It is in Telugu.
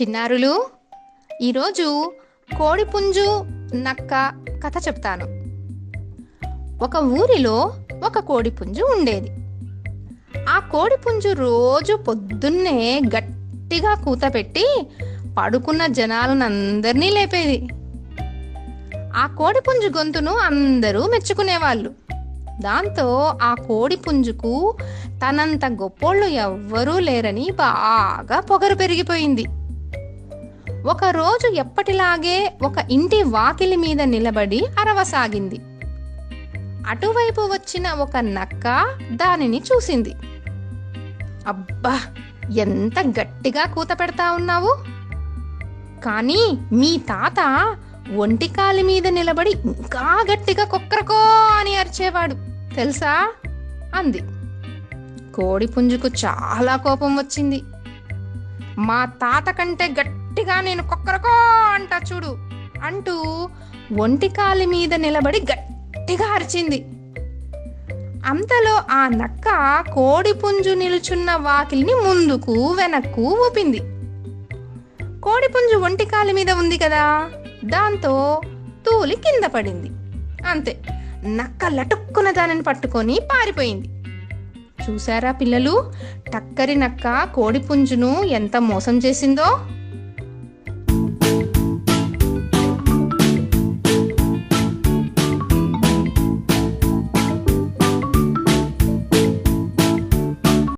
చిన్నారులు ఈరోజు కోడిపుంజు నక్క కథ చెప్తాను. ఒక ఊరిలో ఒక కోడిపుంజు ఉండేది. ఆ కోడిపుంజు రోజు పొద్దున్నే గట్టిగా కూత పెట్టి పడుకున్న జనాలనందరినీ లేపేది. ఆ కోడిపుంజు గొంతును అందరూ మెచ్చుకునేవాళ్ళు. దాంతో ఆ కోడిపుంజుకు తనంత గొప్పోళ్ళు ఎవ్వరూ లేరని బాగా పొగరు పెరిగిపోయింది. ఒకరోజు ఎప్పటిలాగే ఒక ఇంటి వాకిలి మీద నిలబడి అరవసాగింది. అటువైపు వచ్చిన ఒక నక్క దానిని చూసింది. అబ్బా ఎంత గట్టిగా కూత పెడతా ఉన్నావు? కానీ మీ తాత ఒంటికాలి మీద నిలబడి ఇంకా గట్టిగా కుక్కరకో అని అరిచేవాడు తెలుసా? అంది. కోడి పుంజుకు చాలా కోపం వచ్చింది. మా తాత కంటే గట్టి గట్టిగా నేను కుక్కరకో అంట చూడు అంటూ ఒంటికాలి మీద నిలబడి గట్టిగా అరిచింది. అంతలో ఆ నక్క కోడి పుంజు నిలుచున్న వాకిలిని ముందుకు వెనక్కు ఊపింది. కోడిపుంజు ఒంటికాలి మీద ఉంది కదా దాంతో తూలి కింద పడింది. అంతే నక్క లటుక్కున దానిని పట్టుకొని పారిపోయింది. చూసారా పిల్లలు టక్కరి నక్క కోడిపుంజును ఎంత మోసం చేసిందో?